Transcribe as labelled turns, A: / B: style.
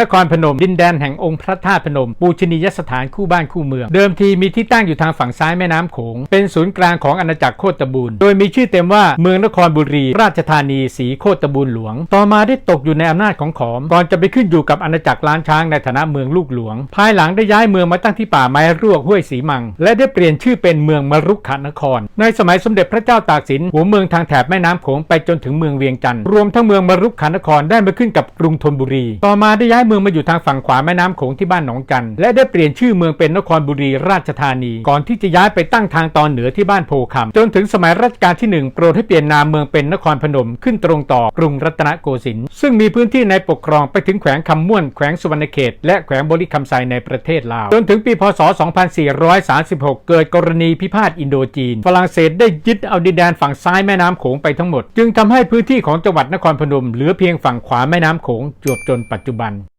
A: นครพนมดินแดนแห่งองค์พระธาตุพนม ปูชนียสถานคู่บ้านคู่เมือง เดิมทีมีที่ตั้งอยู่ทางฝั่งซ้ายแม่น้ำโขง เป็นศูนย์กลางของอาณาจักรโคตบูรโดยมีชื่อเต็มว่าเมืองนครบุรี ราชธานีสีโคตบูรหลวง ต่อมาได้ตกอยู่ในอำนาจของขอม ก่อนจะไปขึ้นอยู่กับอาณาจักรล้านช้างในฐานะเมืองลูกหลวง ภายหลังได้ย้ายเมืองมาตั้งที่ป่าไม้ร่วกห้วยสีมัง และได้เปลี่ยนชื่อเป็นเมืองมรุกขนคร ในสมัยสมเด็จพระเจ้าตากสินหัวเมืองทางแถบแม่น้ำโขงไปจนถึงเมืองเวียงจันทร์รวมทั้งเมืองมรุกขนครได้มาขึ้นกับกรุงธนบุรี ต่อมาได้ย้ายเมืองมาอยู่ทางฝั่งขวาแม่น้ำโขงที่บ้านหนองจัน และได้เปลี่ยนชื่อเมืองเป็นนครบุรีราชธานี ก่อนที่จะย้ายไปตั้งทางตอนเหนือที่บ้านโพคำจนถึงสมัยรัชกาลที่หนึ่งโปรดให้เปลี่ยนนามเมืองเป็นนครพนมขึ้นตรงต่อกรุงรัตนโกสินทร์ซึ่งมีพื้นที่ในปกครองไปถึงแขวงคำม่วนแขวงสุวรรณเขต และแขวงบริคำไซในประเทศลาวจนถึงปีพศ 2436 เกิดกรณีพิพาทอินโดจีน ฝรั่งเศสได้ยึดเอาดินแดนฝั่งซ้ายแม่น้ำโขงไปทั้งหมด จึงทำให้พื้นที่ของจังหวัดนครพนมเหลือเพียงฝั่งขวาแม่น้ำโขงจวบจนปัจจุบัน